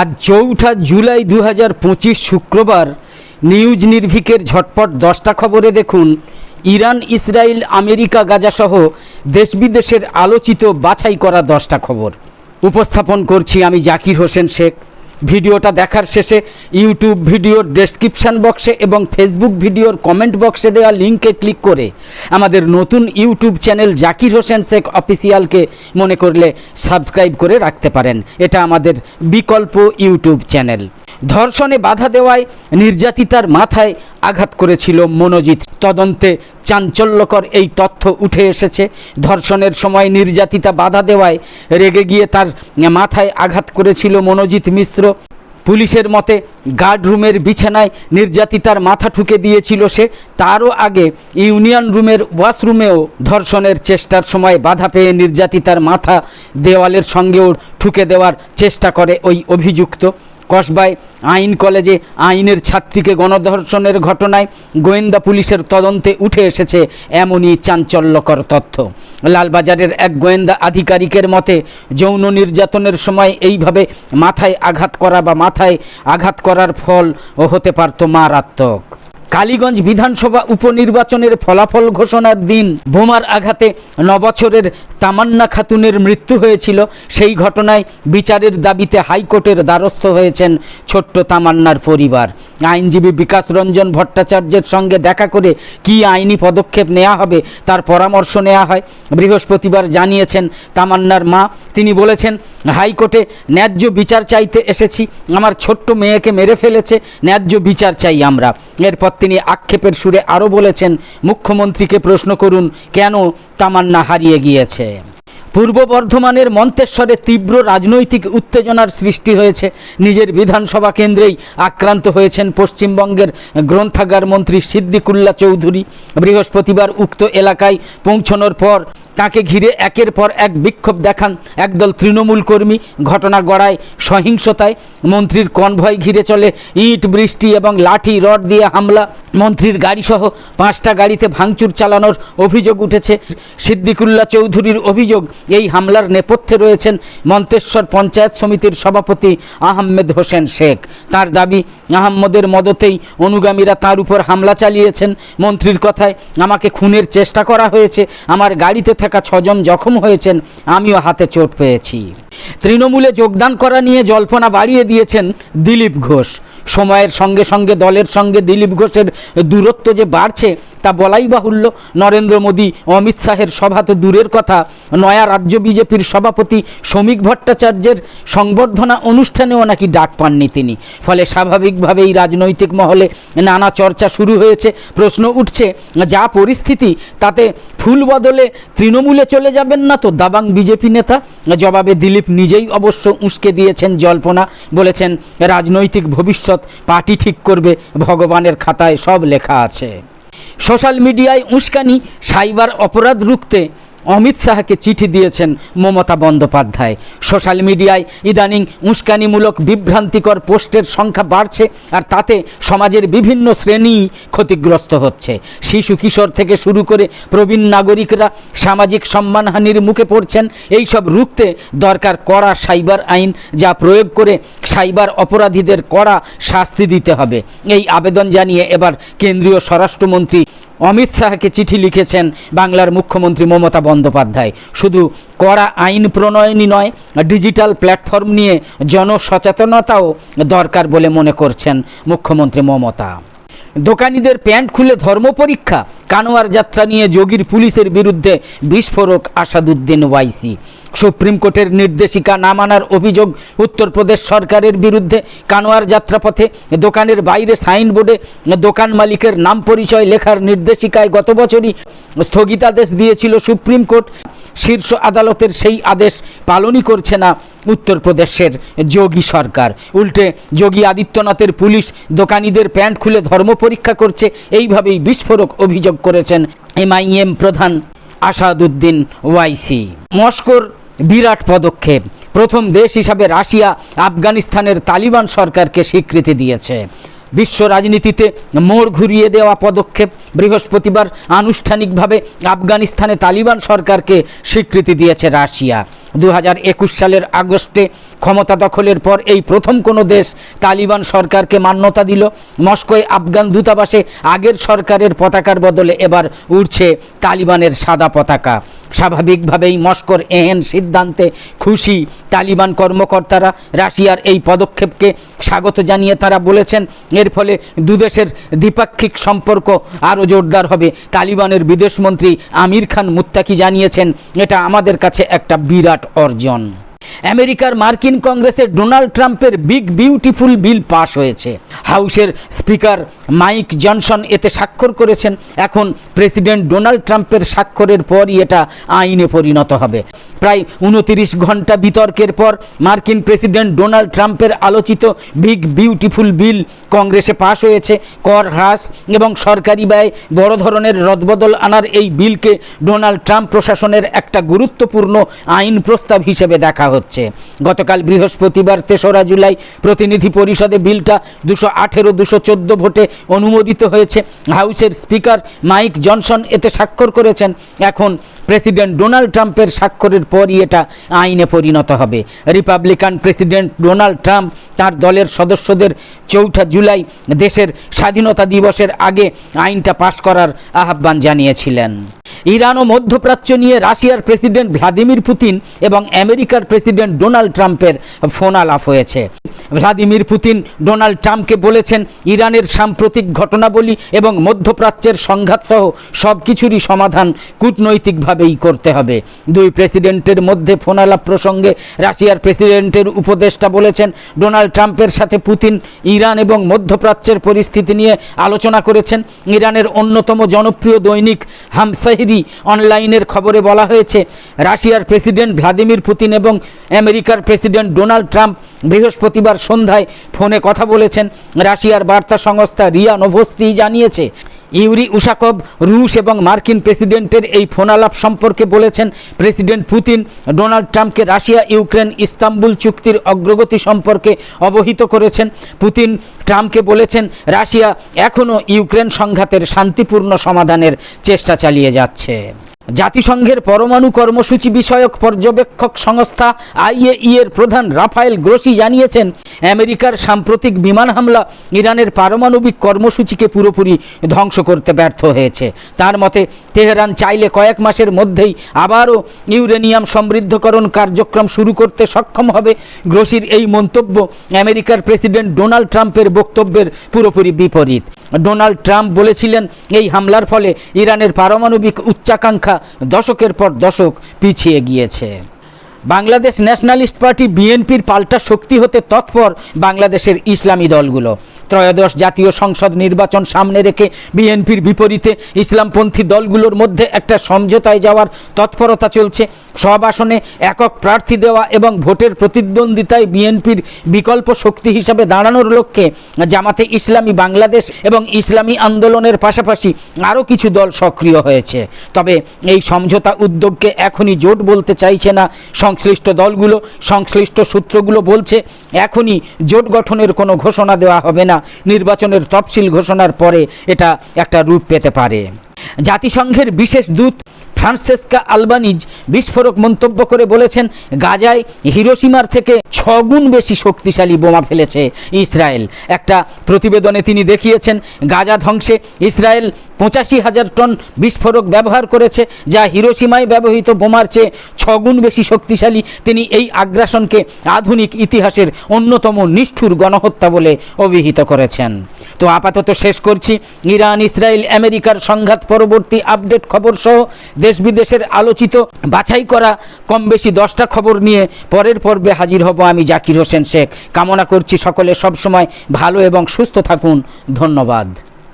আজ চৌঠা জুলাই দু হাজার পঁচিশ শুক্রবার নিউজ নির্ভিকের ঝটপট দশটা খবরে দেখুন, ইরান, ইসরায়েল, আমেরিকা, গাজাসহ দেশ বিদেশের আলোচিত বাছাই করা দশটা খবর। উপস্থাপন করছি আমি জাকির হোসেন শেখ। ভিডিওটা দেখার শেষে ইউটিউব ভিডিওর ডেসক্রিপশান বক্সে এবং ফেসবুক ভিডিওর কমেন্ট বক্সে দেওয়া লিঙ্কে ক্লিক করে আমাদের নতুন ইউটিউব চ্যানেল জাকির হোসেন শেখ অফিসিয়ালকে মনে করলে সাবস্ক্রাইব করে রাখতে পারেন। এটা আমাদের বিকল্প ইউটিউব চ্যানেল ধর্ষণে বাধা দেওয়ায় নির্যাতিতার মাথায় আঘাত করেছিল মনোজিৎ। তদন্তে চাঞ্চল্যকর এই তথ্য উঠে এসেছে। ধর্ষণের সময় নির্যাতিতা বাধা দেওয়ায় রেগে গিয়ে তার মাথায় আঘাত করেছিল মনোজিৎ মিশ্র। পুলিশের মতে, গার্ড রুমের বিছানায় নির্যাতিতার মাথা ঠুকে দিয়েছিল সে। তারও আগে ইউনিয়ন রুমের ওয়াশরুমেও ধর্ষণের চেষ্টার সময় বাধা পেয়ে নির্যাতিতার মাথা দেওয়ালের সঙ্গেও ঠুকে দেওয়ার চেষ্টা করে ওই অভিযুক্ত। কসবায় আইন কলেজে আইনের ছাত্রীকে গণধর্ষণের ঘটনায় গোয়েন্দা পুলিশের তদন্তে উঠে এসেছে এমনই চাঞ্চল্যকর তথ্য। লালবাজারের এক গোয়েন্দা আধিকারিকের মতে, যৌন নির্যাতনের সময় এইভাবে মাথায় আঘাত করা বা মাথায় আঘাত করার ফল হতে পারত মারাত্মক। কালীগঞ্জ বিধানসভা উপনির্বাচনের ফলাফল ঘোষণার দিন বোমার আঘাতে নবছরের তামান্না খাতুনের মৃত্যু হয়েছিল। সেই ঘটনায় বিচারের দাবিতে হাইকোর্টের দ্বারস্থ হয়েছেন ছোট্ট তামান্নার পরিবার। আইনজীবী বিকাশ রঞ্জন ভট্টাচার্যের সঙ্গে দেখা করে কি আইনি পদক্ষেপ নেওয়া হবে তার পরামর্শ নেওয়া হয়। বৃহস্পতিবার জানিয়েছেন তামান্নার মা। তিনি বলেছেন, হাইকোর্টে ন্যায্য বিচার চাইতে এসেছি। আমার ছোট্ট মেয়েকে মেরে ফেলেছে। ন্যায্য বিচার চাই আমরা। এরপর তিনি আক্ষেপের সুরে আরও বলেছেন, মুখ্যমন্ত্রীকে প্রশ্ন করুন, কেন তামান্না হারিয়ে গিয়েছে? পূর্ব বর্ধমানের মন্তেশ্বরে তীব্র রাজনৈতিক উত্তেজনার সৃষ্টি হয়েছে। নিজের বিধানসভা কেন্দ্রেই আক্রান্ত হয়েছেন পশ্চিমবঙ্গের গ্রন্থাগার মন্ত্রী সিদ্দিকুল্লা চৌধুরী। বৃহস্পতিবার উক্ত এলাকায় পৌঁছানোর পর তাকে ঘিরে একের পর এক বিক্ষোভ দেখান একদল তৃণমূল কর্মী। ঘটনা গড়ায় সহিংসতায় মন্ত্রীর কনভয় ঘিরে চলে, ইট, বৃষ্টি এবং লাঠি, রড দিয়ে হামলা। মন্ত্রীর গাড়িসহ পাঁচটা গাড়িতে ভাঙচুর চালানোর অভিযোগ উঠেছে। সিদ্দিকুল্লা চৌধুরীর অভিযোগ, এই হামলার নেপথ্যে রয়েছেন মন্তেশ্বর পঞ্চায়েত সমিতির সভাপতি আহমেদ হোসেন শেখ। তার দাবি, আহম্মদের মদতেই অনুগামীরা তার উপর হামলা চালিয়েছেন। মন্ত্রীর কথায়, আমাকে খুনের চেষ্টা করা হয়েছে। আমার গাড়িতে থাকা ছজন জখম হয়েছেন। আমিও হাতে চোট পেয়েছি। তৃণমূলে যোগদান করা নিয়ে জল্পনা বাড়িয়ে দিয়েছেন দিলীপ ঘোষ। সময়ের সঙ্গে সঙ্গে, দলের সঙ্গে দিলীপ ঘোষের দূরত্ব যে বাড়ছে তা বলাই বাহুল্য। নরেন্দ্র মোদী, অমিত শাহের সভা তো দূরের কথা। নয়া রাজ্য বিজেপির সভাপতি শ্রমিক ভট্টাচার্যের সংবর্ধনা অনুষ্ঠানেও নাকি ডাক পাননি তিনি। ফলে স্বাভাবিকভাবেই রাজনৈতিক মহলে নানা চর্চা শুরু হয়েছে। প্রশ্ন উঠছে, যা পরিস্থিতি, তাতে ফুল বদলে তৃণমূলে চলে যাবেন না তো দাবাং বিজেপি নেতা? জবাবে দিলীপ নিজেই অবশ্য উস্কে দিয়েছেন জল্পনা। বলেছেন, রাজনৈতিক ভবিষ্যৎ পার্টি ঠিক করবে, ভগবানের খাতায় সব লেখা আছে। সোশ্যাল মিডিয়ায় উস্কানি সাইবার অপরাধ রুখতে অমিত শাহকে চিঠি দিয়েছেন মমতা বন্দ্যোপাধ্যায়। সোশ্যাল মিডিয়ায় ইদানিং উস্কানিমূলক বিভ্রান্তিকর পোস্টের সংখ্যা বাড়ছে আর তাতে সমাজের বিভিন্ন শ্রেণি ক্ষতিগ্রস্ত হচ্ছে। শিশু কিশোর থেকে শুরু করে প্রবীণ নাগরিকরা সামাজিক সম্মানহানির মুখে পড়ছেন। এই সব রুখতে দরকার কড়া সাইবার আইন, যা প্রয়োগ করে সাইবার অপরাধীদের কড়া শাস্তি দিতে হবে। এই আবেদন জানিয়ে এবার কেন্দ্রীয় স্বরাষ্ট্রমন্ত্রী অমিত শাহকে চিঠি লিখেছেন বাংলার মুখ্যমন্ত্রী মমতা বন্দ্যোপাধ্যায়। শুধু কড়া আইন প্রণয়নই নয়, ডিজিটাল প্ল্যাটফর্ম নিয়ে জনসচেতনতাও দরকার বলে মনে করছেন মুখ্যমন্ত্রী মমতা। দোকানিদের প্যান্ট খুলে ধর্ম পরীক্ষা, কানোয়ার যাত্রা নিয়ে যোগীর পুলিশের বিরুদ্ধে বিস্ফোরক আসাদুদ্দিন ওয়াইসি। সুপ্রিম কোর্টের নির্দেশিকা না মানার অভিযোগ উত্তরপ্রদেশ সরকারের বিরুদ্ধে কানোয়ার যাত্রাপথে দোকানের বাইরে সাইনবোর্ডে দোকান মালিকের নাম পরিচয় লেখার নির্দেশিকায় গত বছরই স্থগিতাদেশ দিয়েছিল সুপ্রিম কোর্ট। শীর্ষ আদালতের সেই আদেশ পালনই করছে না উত্তরপ্রদেশের যোগী সরকার। উল্টে যোগী আদিত্যনাথের পুলিশ দোকানিদের প্যান্ট খুলে ধর্ম পরীক্ষা করছে, এইভাবেই বিস্ফোরক অভিযোগ করেছেন এমআইএম প্রধান আসাদুদ্দিন ওয়াইসি। মস্কোর বিরাট পদক্ষেপ। প্রথম দেশ হিসাবে রাশিয়া আফগানিস্তানের তালিবান সরকারকে স্বীকৃতি দিয়েছে। বিশ্ব রাজনীতিতে মোড় ঘুরিয়ে দেওয়া পদক্ষেপ বৃহস্পতিবার আনুষ্ঠানিকভাবে আফগানিস্তানে তালিবান সরকারকে স্বীকৃতি দিয়েছে রাশিয়া। দু হাজার একুশ সালের আগস্টে ক্ষমতা দখলের পর এই প্রথম কোনো দেশ তালিবান সরকারকে মান্যতা দিল। মস্কোয় আফগান দূতাবাসে আগের সরকারের পতাকার বদলে এবার উড়ছে তালিবানের সাদা পতাকা। স্বাভাবিকভাবেই মস্কোর এহেন সিদ্ধান্তে খুশি তালিবান কর্মকর্তারা। রাশিয়ার এই পদক্ষেপকে স্বাগত জানিয়ে তারা বলেছেন, এর ফলে দুদেশের দ্বিপাক্ষিক সম্পর্ক আরও জোরদার হবে। তালিবানের বিদেশমন্ত্রী আমির খান মুত্তাকি জানিয়েছেন, এটা আমাদের কাছে একটা বিরাট অর্জন। আমেরিকার মার্কিন কংগ্রেসে ডোনাল্ড ট্রাম্পের বিগ বিউটিফুল বিল পাশ হয়েছে। হাউসের স্পিকার মাইক জনসন এতে স্বাক্ষর করেছেন, এখন প্রেসিডেন্ট ডোনাল্ড ট্রাম্পের স্বাক্ষরের পরই এটা আইনে পরিণত হবে। প্রায় উনতিরিশ ঘণ্টা বিতর্কের পর মার্কিন প্রেসিডেন্ট ডোনাল্ড ট্রাম্পের আলোচিত বিগ বিউটিফুল বিল কংগ্রেসে পাশ হয়েছে। কর হ্রাস এবং সরকারি ব্যয় বড় ধরনের রদবদল আনার এই বিলকে ডোনাল্ড ট্রাম্প প্রশাসনের একটা গুরুত্বপূর্ণ আইন প্রস্তাব হিসেবে দেখা হচ্ছে। গতকাল বৃহস্পতিবার তেসরা জুলাই প্রতিনিধি পরিষদে বিলটা দুশো আঠেরো, দুশো ভোটে অনুমোদিত হয়েছে। হাউসের স্পিকার মাইক জনসন এতে স্বাক্ষর করেছেন। এখন প্রেসিডেন্ট ডোনাল্ড ট্রাম্পের স্বাক্ষরের পরই এটা আইনে পরিণত হবে। রিপাবলিকান প্রেসিডেন্ট ডোনাল্ড ট্রাম্প তার দলের সদস্যদের চৌঠা জুলাই দেশের স্বাধীনতা দিবসের আগে আইনটা পাশ করার আহ্বান জানিয়েছিলেন। ইরান ও মধ্যপ্রাচ্য নিয়ে রাশিয়ার প্রেসিডেন্ট ভ্লাদিমির পুতিন এবং আমেরিকার প্রেসিডেন্ট ডোনাল্ড ট্রাম্পের ফোন আলাপ হয়েছে। ভ্লাদিমির পুতিন ডোনাল্ড ট্রাম্পকে বলেছেন, ইরানের সাম্প্রতিক ঘটনাবলী এবং মধ্যপ্রাচ্যের সংঘাত সহ সব কিছুরই সমাধান কূটনৈতিকভাবেই করতে হবে। দুই প্রেসিডেন্টের মধ্যে ফোন আলাপ প্রসঙ্গে রাশিয়ার প্রেসিডেন্টের উপদেষ্টা বলেছেন, ডোনাল্ড ট্রাম্পের সাথে পুতিন ইরান এবং মধ্যপ্রাচ্যের পরিস্থিতি নিয়ে আলোচনা করেছেন। ইরানের অন্যতম জনপ্রিয় দৈনিক হামসাহিরি অনলাইনের খবরে বলা হয়েছে, রাশিয়ার প্রেসিডেন্ট ভ্লাদিমির পুতিন এবং আমেরিকার প্রেসিডেন্ট ডোনাল্ড ট্রাম্প বৃহস্পতিবার সন্ধ্যায় ফোনে কথা বলেছেন রাশিয়ার বার্তা সংস্থা রিয়া নোভস্তি জানিয়েছে। ইউরি উশাকভ, রুশ এবং মার্কিন প্রেসিডেন্টের এই ফোনালাপ সম্পর্কে বলেছেন প্রেসিডেন্ট পুতিন ডোনাল্ড ট্রাম্পকে রাশিয়া, ইউক্রেন, ইস্তাম্বুল চুক্তির অগ্রগতি সম্পর্কে অবহিত করেছেন। পুতিন ট্রাম্পকে বলেছেন, রাশিয়া এখনও ইউক্রেন সংঘাতের শান্তিপূর্ণ সমাধানের চেষ্টা চালিয়ে যাচ্ছে। জাতিসংঘের পরমাণু কর্মসূচি বিষয়ক পর্যবেক্ষক সংস্থা আইএই এর প্রধান রাফায়েল গ্রোসি জানিয়েছেন, আমেরিকার সাম্প্রতিক বিমান হামলা ইরানের পারমাণবিক কর্মসূচিকে পুরোপুরি ধ্বংস করতে ব্যর্থ হয়েছে। তার মতে, তেহরান চাইলে কয়েক মাসের মধ্যেই আবারও ইউরেনিয়াম সমৃদ্ধকরণ কার্যক্রম শুরু করতে সক্ষম হবে। গ্রোসির এই মন্তব্য আমেরিকার প্রেসিডেন্ট ডোনাল্ড ট্রাম্পের বক্তব্যের পুরোপুরি বিপরীত। ডোনাল্ড ট্রাম্প বলেছিলেন, এই হামলার ফলে ইরানের পারমাণবিক উচ্চাকাঙ্ক্ষা দশকের পর দশক পিছিয়ে গিয়েছে। বাংলাদেশ ন্যাশনালিস্ট পার্টি বিএনপির পাল্টা শক্তি হতে তৎপর বাংলাদেশের ইসলামী দলগুলো। ত্রয়োদশ জাতীয় সংসদ নির্বাচন সামনে রেখে বিএনপির বিপরীতে ইসলামপন্থী দলগুলোর মধ্যে একটা সমঝোতায় যাওয়ার তৎপরতা চলছে। সব আসনে একক প্রার্থী দেওয়া এবং ভোটের প্রতিদ্বন্দ্বিতায় বিএনপির বিকল্প শক্তি হিসাবে দাঁড়ানোর লক্ষ্যে জামাতে ইসলামী বাংলাদেশ এবং ইসলামী আন্দোলনের পাশাপাশি আরও কিছু দল সক্রিয় হয়েছে। তবে এই সমঝোতা উদ্যোগকে এখনই জোট বলতে চাইছে না সংশ্লিষ্ট দলগুলো। সংশ্লিষ্ট সূত্রগুলো বলছে, এখনই জোট গঠনের কোনো ঘোষণা দেওয়া হবে না। নির্বাচনের তফসিল ঘোষণার পরে এটা একটা রূপ পেতে পারে। জাতিসংঘের বিশেষ দূত ফ্রান্সেসকা আলবানিজ বিস্ফোরক মন্তব্য করে বলেছেন, গাজায় হিরোসীমার থেকে ছগুণ বেশি শক্তিশালী বোমা ফেলেছে ইসরায়েল। একটা প্রতিবেদনে তিনি দেখিয়েছেন, গাজা ধ্বংসে ইসরায়েল পঁচাশি হাজার টন বিস্ফোরক ব্যবহার করেছে, যা হিরোসীমায় ব্যবহৃত বোমার চেয়ে ছগুণ বেশি শক্তিশালী। তিনি এই আগ্রাসনকে আধুনিক ইতিহাসের অন্যতম নিষ্ঠুর গণহত্যা বলে অভিহিত করেছেন। তো আপাতত শেষ করছি। ইরান, ইসরায়েল, আমেরিকার সংঘাত পরবর্তী আপডেট খবর সহ দেশ বিদেশের আলোচিত বাছাই করা কম বেশি দশটা খবর নিয়ে পরের পর্বে হাজির হব আমি জাকির হোসেন শেখ। কামনা করছি সকলে সবসময় ভালো এবং সুস্থ থাকুন। ধন্যবাদ।